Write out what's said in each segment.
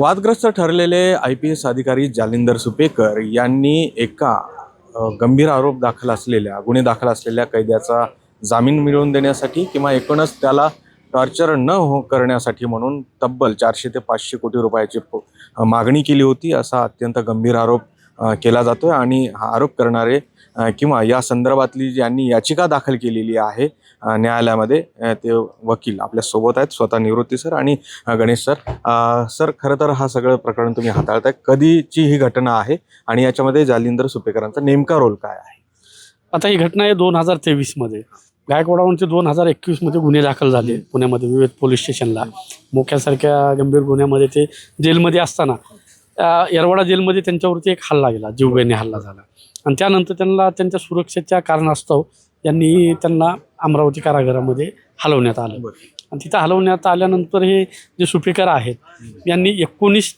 वादग्रस्त ठरलेले I P S अधिकारी जालिंदर सुपेकर यांनी एका गंभीर आरोप दाखल असलेल्या गुन्हे दाखल असलेल्या कैद्याचा जामीन मिळवून देण्यासाठी किंवा एकूणच त्याला टॉर्चर न हो करण्यासाठी म्हणून तब्बल चारशे ते पाचशे कोटी रुपयाची मागणी केली होती असा अत्यंत गंभीर आरोप केला केला जातोय आणि हा आरोप करणारे किंवा या संदर्भातली ज्यांनी याचिका दाखल केलेली आहे न्यायालयामध्ये ते वकील आपल्यासोबत आहेत स्वतः निवृत्ती सर आणि गणेश सर. सर खरं तर हा सगळं प्रकरण तुम्ही हाताळताय. कधीची ही घटना आहे आणि याच्यामध्ये जालिंदर सुपेकरांचा नेमका रोल काय आहे? आता ही घटना आहे दोन हजार तेवीसमध्ये. गायकवाडावरचे दोन हजार एकवीसमध्ये गुन्हे दाखल झाले पुण्यामध्ये विविध पोलीस स्टेशनला. मोक्यासारख्या गंभीर गुन्ह्यामध्ये ते जेलमध्ये असताना येरवाडा जेलमध्ये त्यांच्यावरती एक हल्ला गेला जीवघेणे हल्ला झाला. आणि त्यानंतर त्यांना त्यांच्या सुरक्षेच्या कारणास्तव यांनी त्यांना अमरावती कारागृहामध्ये हलवण्यात आलं. आणि तिथं हलवण्यात आल्यानंतर हे जे सुपेकर आहेत यांनी एकोणीस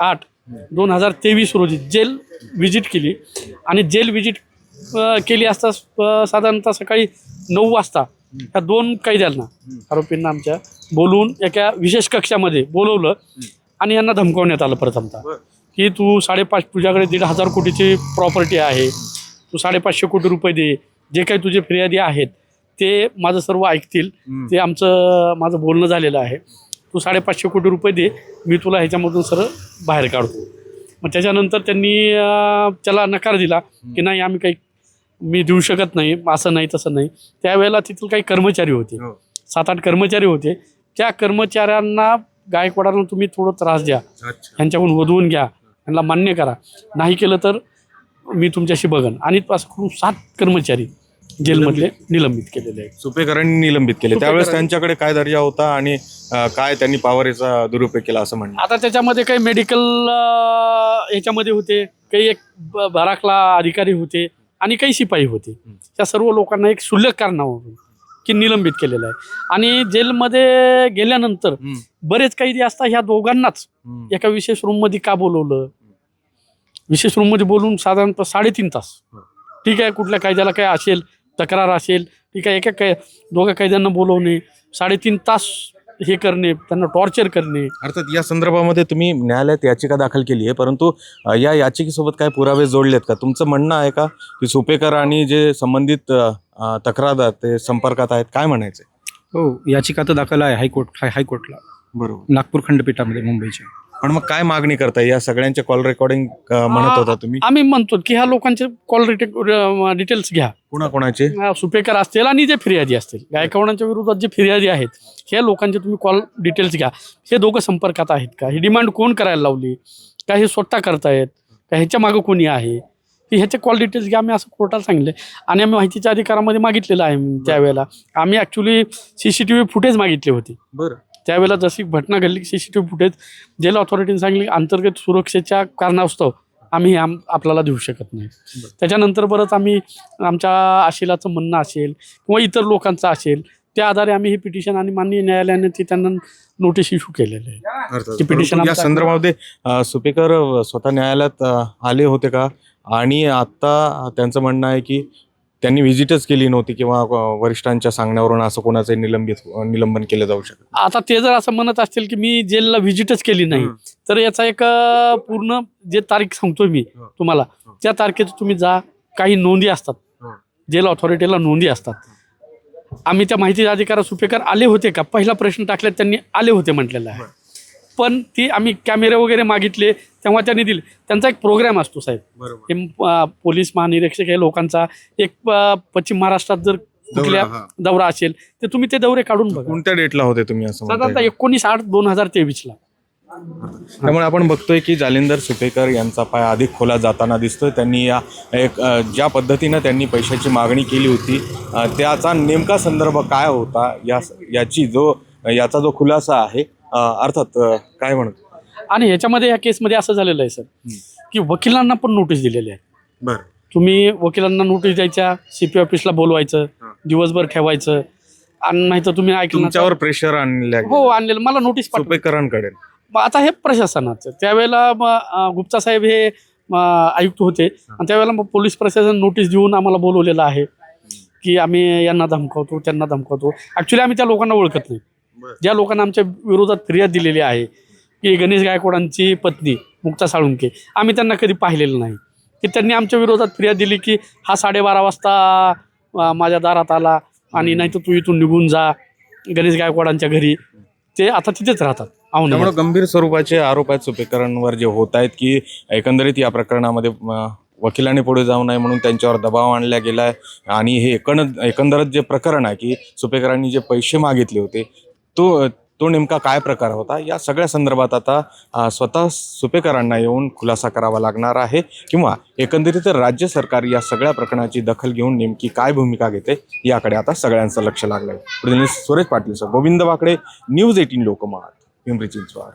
आठ दोन हजार तेवीस रोजी जेल व्हिजिट केली. आणि जेल व्हिजिट केली असता साधारणतः सकाळी नऊ वाजता ह्या दोन कैद्यांना आरोपींना आमच्या बोलवून एका विशेष कक्षामध्ये बोलवलं आणि यांना धमकवण्यात आलं प्रथमतः. की तू साडेपाच तुझ्याकडे दीड हजार कोटीची प्रॉपर्टी आहे. तू साडेपाचशे कोटी रुपये दे. जे काही तुझे फिर्यादी आहेत ते माझं सर्व ऐकतील. ते आमचं माझं बोलणं झालेलं आहे. तू साडेपाचशे कोटी रुपये दे मी तुला ह्याच्यामधून सरळ बाहेर काढतो. मग त्याच्यानंतर त्यांनी त्याला नकार दिला की नाही आम्ही काही मी देऊ शकत नाही असं नाही तसं नाही. त्यावेळेला तिथील काही कर्मचारी होते. हो. सात आठ कर्मचारी होते. त्या कर्मचाऱ्यांना गायकवाडांना तुम्ही थोडं त्रास द्या. ह्यांच्याकडून वधवून घ्या. त्यांना मान्य करा. नाही केलं तर मी तुमच्याशी बघन. आणि करून सात कर्मचारी जेलमधले निलंबित. केलेले आहेत. सुपेकरांनी निलंबित केले. त्यावेळेस. त्यांच्याकडे काय दर्जा होता आणि काय त्यांनी पॉवरचा दुरुपयोग केला असं म्हणणं? आता त्याच्यामध्ये काही मेडिकल ह्याच्यामध्ये होते काही एक बराकला अधिकारी होते आणि काही शिपाई होते. त्या सर्व लोकांना एक क्षुल्लक कारणावरून की निलंबित केलेलं आहे आणि जेलमध्ये गेल्यानंतर. बरेच कैदी असतात ह्या दोघांनाच. एका विशेष रूममध्ये का बोलवलं विशेष रूममध्ये बोलून साधारणतः साडेतीन तास. ठीक आहे कुठल्या कायद्याला काय असेल तक्रार असेल ठीक आहे एका कै दोघा कैद्यांना बोलवणे साडेतीन तास हे करणे त्यांना टॉर्चर करणे. अर्थात या संदर्भामध्ये तुम्ही न्यायालयात याचिका दाखल केली आहे परंतु अ, या याचिकेसोबत काय पुरावे जोडलेत का? तुमचं म्हणणं आहे का की सुपेकर आणि जे संबंधित अ, अ, तक्रारदार ते संपर्कात आहेत काय म्हणायचे हो याचिका तर दाखल आहे हायकोर्ट हाय हायकोर्टला. बरोबर. नागपूर खंडपीठामध्ये मुंबईच्या. पण मग काय मागणी करताय? या सगळ्यांचे कॉल रेकॉर्डिंग म्हणत होता तुम्ही. आम्ही म्हणतो की ह्या लोकांचे कॉल डिटेल्स घ्या. कुणाकुणाचे? अं, सुपेकर असतील आणि जे फिर्यादी असतील. गायकवाडांच्या विरोधात जे फिर्यादी आहेत ह्या लोकांचे तुम्ही कॉल डिटेल्स घ्या. हे दोघं संपर्कात आहेत का? ही डिमांड कोण करायला लावली? का हे स्वतः करतायत? का ह्याच्या मागं कोणी आहे? की ह्याचे कॉल डिटेल्स घ्या. आम्ही असं कोर्टाला सांगितले. आणि आम्ही माहितीच्या अधिकारामध्ये मागितलेलं आहे त्यावेळेला. आम्ही actually C C T V footage मागितले होते. बरं. त्यावेळेला जशी घटना घडली C C T V footage jail ऑथॉरिटीने सांगितले अंतर्गत सुरक्षेच्या कारणास्तव आम्ही हे आम आपल्याला देऊ शकत नाही. त्याच्यानंतर बरंच आम्ही आमच्या आशिलाचं म्हणणं असेल किंवा इतर लोकांचं असेल त्या आधारे आम्ही ही पिटिशन आणि माननीय न्यायालयाने ती त्यांना नोटीस इश्यू केलेलं आहे. ती परंतु या संदर्भामध्ये सुपेकर स्वतः न्यायालयात आले होते का? आणि आता त्यांचं म्हणणं आहे की त्यांनी व्हिजिटच केली नव्हती किंवा वरिष्ठांच्या सांगण्यावरून असं कोणाचं निलंबित निलंबन केलं जाऊ शकत आता ते जर असं म्हणत असतील की मी जेलला व्हिजिटच केली नाही. तर याचा एक पूर्ण जे तारीख सांगतोय मी. तुम्हाला. त्या तारखेत तुम्ही जा काही नोंदी असतात. जेल ऑथॉरिटीला नोंदी असतात आम्ही त्या माहिती अधिकार सुपेकर आले होते का पहिला प्रश्न टाकल्यात त्यांनी आले होते म्हटलेलं आहे पण ती आम्ही कॅमेरे वगैरे मागितले तेव्हा त्यांनी दिले. त्यांचा एक प्रोग्राम असतो साहेब. बरोबर. हे अं, पोलीस महानिरीक्षक हे लोकांचा. एक अं, पश्चिम महाराष्ट्रात जर कुठल्या दौरा असेल तर तुम्ही ते दौरे काढून बघा. कोणत्या डेटला होते तुम्ही असं साधारणतः म्हणताय? एकोणीस आठ दोन हजार तेवीसला त्यामुळे आपण बघतोय की जालिंदर सुपेकर यांचा पाय अधिक खोला जाताना दिसतोय. त्यांनी या एक अ, ज्या पद्धतीनं त्यांनी पैशाची मागणी केली होती अ, त्याचा नेमका संदर्भ काय होता? या याची जो याचा जो खुलासा आहे अर्थात काय म्हणत? आणि ह्याच्यामध्ये या केसमध्ये असं झालेलं आहे सर की वकिलांना पण नोटीस दिलेली आहे. बरं. तुम्ही वकिलांना नोटीस द्यायच्या सी पी ऑफिसला बोलवायचं. दिवसभर ठेवायचं आणि नाही तर तुम्ही ऐकलं तुमच्यावर प्रेशर आणलं हो आणलेलं. मला नोटीस पाठव. सुपेकरांकडे. मग आता हे प्रशासनाचं त्यावेळेला मग, अं, गुप्ता साहेब हे आयुक्त होते. आणि त्यावेळेला मग पोलीस प्रशासन नोटीस देऊन आम्हाला बोलवलेलं आहे की आम्ही यांना धमकावतो त्यांना धमकावतो. ॲक्च्युली आम्ही त्या लोकांना ओळखत नाही. ज्या लोकांना आमच्या विरोधात फिर्याद दिलेली आहे की गणेश गायकवाडांची पत्नी मुक्ता साळुंके आम्ही त्यांना कधी पाहिलेलं नाही. की त्यांनी आमच्या विरोधात फिर्याद दिली की हा साडेबारा वाजता माझ्या दारात आला आणि नाही तर तू इथून निघून जा गणेश गायकवाडांच्या घरी. ते आता तिथेच राहतात त्यामुळे. गंभीर स्वरूपाचे आरोप आहेत सुपेकरांवर जे होत आहेत की एकंदरीत या प्रकरणामध्ये वकिलांनी पुढे जाऊ नये म्हणून त्यांच्यावर दबाव आणला गेलाय. आणि हे एकण एकंदरच जे प्रकरण आहे की सुपेकरांनी जे पैसे मागितले होते तो तो नेमका काय प्रकार होता? या सगळ्या संदर्भात आता स्वतः सुपेकरांना येऊन खुलासा करावा लागणार आहे किंवा एकंदरीत राज्य सरकार या सगळ्या प्रकरणाची दखल घेऊन नेमकी काय भूमिका घेते याकडे आता सगळ्यांचं लक्ष लागलंय. प्रतिनिधी Suresh Patil sir Govind Wakde news eighteen Lokmat Pimpri Chinchwad.